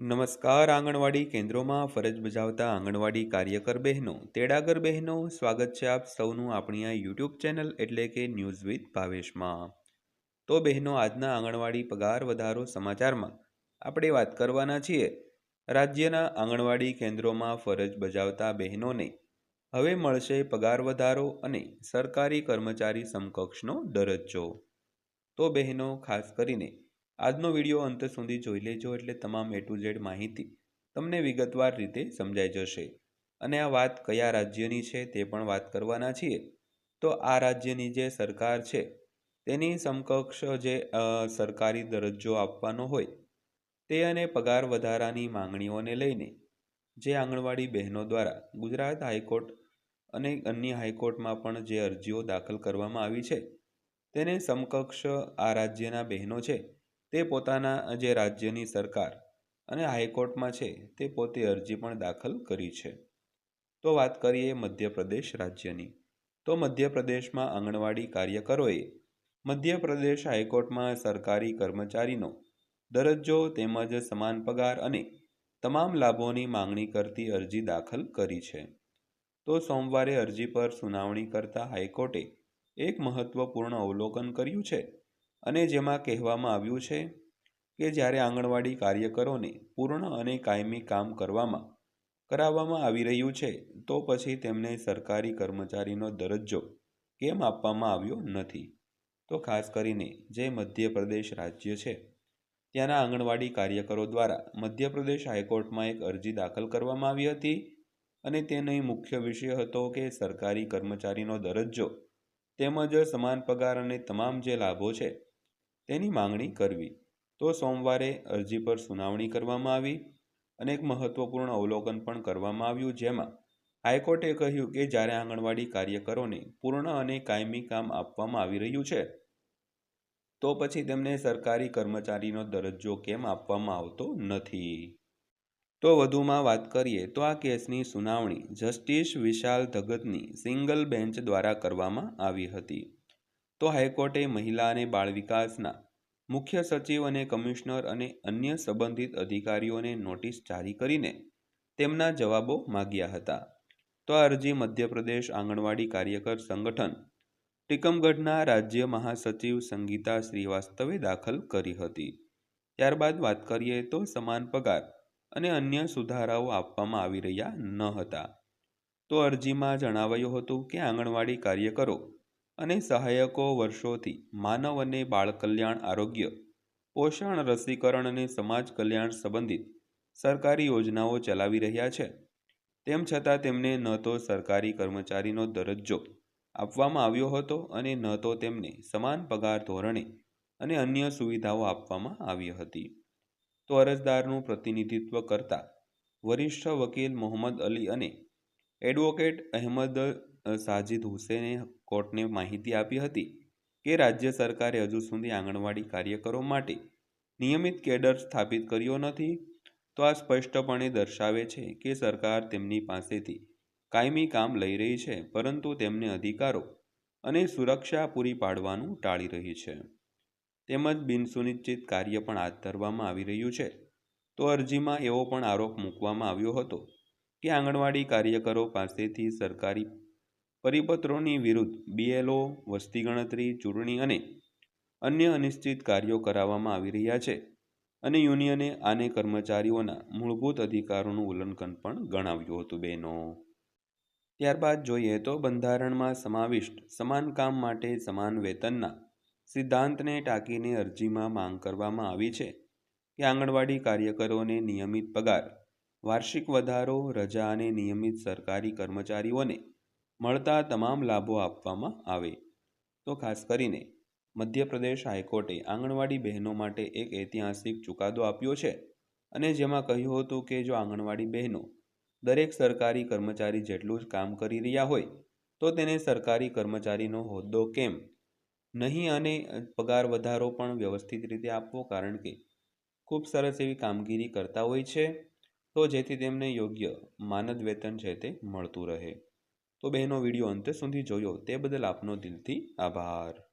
નમસ્કાર, આંગણવાડી કેન્દ્રોમાં ફરજ બજાવતા આંગણવાડી કાર્યકર બહેનો, તેડાગર બહેનો, સ્વાગત છે આપ સૌનું આપણી આ યુટ્યુબ ચેનલ એટલે કે ન્યૂઝ વિથ ભાવેશમાં. તો બહેનો, આજના આંગણવાડી પગાર વધારો સમાચારમાં આપણે વાત કરવાના છીએ. રાજ્યના આંગણવાડી કેન્દ્રોમાં ફરજ બજાવતા બહેનોને હવે મળશે પગાર વધારો અને સરકારી કર્મચારી સમકક્ષનો દરજ્જો. તો બહેનો, ખાસ કરીને આજનો વીડિયો અંત સુધી જોઈ લેજો એટલે તમામ એ ટુ ઝેડ માહિતી તમને વિગતવાર રીતે સમજાઈ જશે. અને આ વાત કયા રાજ્યની છે તે પણ વાત કરવાના છીએ. તો આ રાજ્યની જે સરકાર છે, તેની સમકક્ષ જે સરકારી દરજ્જો આપવાનો હોય, તે અને પગાર વધારાની માંગણીઓને લઈને, જે આંગણવાડી બહેનો દ્વારા ગુજરાત હાઈકોર્ટ અને અન્ય હાઈકોર્ટમાં પણ જે અરજીઓ દાખલ કરવામાં આવી છે, તેને સમકક્ષ આ રાજ્યના બહેનો છે તે પોતાના જે રાજ્યની સરકાર અને હાઈકોર્ટમાં છે, તે પોતે અરજી પણ દાખલ કરી છે. તો વાત કરીએ મધ્યપ્રદેશ રાજ્યની. તો મધ્યપ્રદેશમાં આંગણવાડી કાર્યકરોએ મધ્યપ્રદેશ હાઈકોર્ટમાં સરકારી કર્મચારીનો દરજ્જો તેમજ સમાન પગાર અને તમામ લાભોની માંગણી કરતી અરજી દાખલ કરી છે. તો સોમવારે અરજી પર સુનાવણી કરતા હાઈકોર્ટે એક મહત્વપૂર્ણ અવલોકન કર્યું છે. અને જેમાં કહેવામાં આવ્યું છે કે જ્યારે આંગણવાડી કાર્યકરોને પૂર્ણ અને કાયમી કામ કરવામાં, કરાવવામાં આવી રહ્યું છે, તો પછી તેમને સરકારી કર્મચારીનો દરજ્જો કેમ આપવામાં આવ્યો નથી? તો ખાસ કરીને જે મધ્યપ્રદેશ રાજ્ય છે, ત્યાંના આંગણવાડી કાર્યકરો દ્વારા મધ્યપ્રદેશ હાઈકોર્ટમાં એક અરજી દાખલ કરવામાં આવી હતી અને તેનો મુખ્ય વિષય હતો કે સરકારી કર્મચારીનો દરજ્જો તેમજ સમાન પગાર અને તમામ જે લાભો છે તેની માંગણી કરવી. તો સોમવારે અરજી પર સુનાવણી કરવામાં આવી અને એક મહત્વપૂર્ણ અવલોકન પણ કરવામાં આવ્યું, જેમાં હાઈકોર્ટે કહ્યું કે જ્યારે આંગણવાડી કાર્યકરોને પૂર્ણ અને કાયમી કામ આપવામાં આવી રહ્યું છે, તો પછી તેમને સરકારી કર્મચારીનો દરજ્જો કેમ આપવામાં આવતો નથી? તો વધુમાં વાત કરીએ, તો આ કેસની સુનાવણી જસ્ટિસ વિશાલ ધગતની સિંગલ બેન્ચ દ્વારા કરવામાં આવી હતી. તો હાઈકોર્ટે મહિલા અને બાળ વિકાસના મુખ્ય સચિવ અને કમિશનર અને અન્ય સંબંધિત અધિકારીઓને નોટિસ જારી કરીને તેમના જવાબો માગ્યા હતા. તો આ અરજી મધ્યપ્રદેશ આંગણવાડી કાર્યકર સંગઠન ટીકમગઢના રાજ્ય મહાસચિવ સંગીતા શ્રીવાસ્તવે દાખલ કરી હતી. ત્યારબાદ વાત કરીએ તો સમાન પગાર અને અન્ય સુધારાઓ આપવામાં આવી રહ્યા ન હતા. તો અરજીમાં જણાવાયું હતું કે આંગણવાડી કાર્યકરો અને સહાયકો વર્ષોથી માનવ અને બાળ કલ્યાણ આરોગ્ય, પોષણ રસીકરણ અને સમાજ કલ્યાણ સંબંધિત સરકારી યોજનાઓ ચલાવી રહ્યા છે. તેમ છતાં તેમને ન તો સરકારી કર્મચારીનો દરજ્જો આપવામાં આવ્યો હતો અને ન તો તેમને સમાન પગાર ધોરણે અને અન્ય સુવિધાઓ આપવામાં આવી હતી. તો અરજદારનું પ્રતિનિધિત્વ કરતા વરિષ્ઠ વકીલ મોહમ્મદ અલી અને એડવોકેટ અહેમદ સાજિદ હુસેને કોર્ટને માહિતી આપી હતી કે રાજ્ય સરકારે હજુ સુધી આંગણવાડી કાર્યકરો માટે નિયમિત કેડર સ્થાપિત કર્યો નથી. તો આ સ્પષ્ટપણે દર્શાવે છે કે સરકાર તેમની પાસેથી કાયમી કામ લઈ રહી છે, પરંતુ તેમને અધિકારો અને સુરક્ષા પૂરી પાડવાનું ટાળી રહી છે. તેમજ બિનસુનિશ્ચિત કાર્ય પણ હાથ ધરવામાં આવી રહ્યું છે. તો અરજીમાં એવો પણ આરોપ મૂકવામાં આવ્યો હતો કે આંગણવાડી કાર્યકરો પાસેથી સરકારી પરિપત્રોની વિરુદ્ધ બીએલઓ, વસ્તી ગણતરી, ચૂંટણી અને અન્ય અનિશ્ચિત કાર્યો કરાવવામાં આવી રહ્યા છે અને યુનિયને આને કર્મચારીઓના મૂળભૂત અધિકારોનું ઉલ્લંઘન પણ ગણાવ્યું હતું બહેનો. ત્યારબાદ જોઈએ તો બંધારણમાં સમાવિષ્ટ સમાન કામ માટે સમાન વેતનના સિદ્ધાંતને ટાંકીને અરજીમાં માંગ કરવામાં આવી છે કે આંગણવાડી કાર્યકરોને નિયમિત પગાર, વાર્ષિક વધારો, રજા અને નિયમિત સરકારી કર્મચારીઓને મળતા તમામ લાભો આપવામાં આવે. તો ખાસ કરીને, મધ્યપ્રદેશ હાઈકોર્ટે આંગણવાડી બહેનો માટે એક ઐતિહાસિક ચુકાદો આપ્યો છે અને જેમાં કહ્યું હતું કે જો આંગણવાડી બહેનો દરેક સરકારી કર્મચારી જેટલું જ કામ કરી રહ્યા હોય, તો તેને સરકારી કર્મચારીનો હોદ્દો કેમ? નહીં અને પગાર વધારો પણ વ્યવસ્થિત રીતે આપવો કારણ કે ખૂબ સરસ એવી કામગીરી કરતા હોય છે, તો જેથી તેમને યોગ્ય માનદ વેતન છે તે મળતું રહે. તો બહેનો વીડિયો અંત સુધી જોયો તે બદલ આપનો દિલથી આભાર.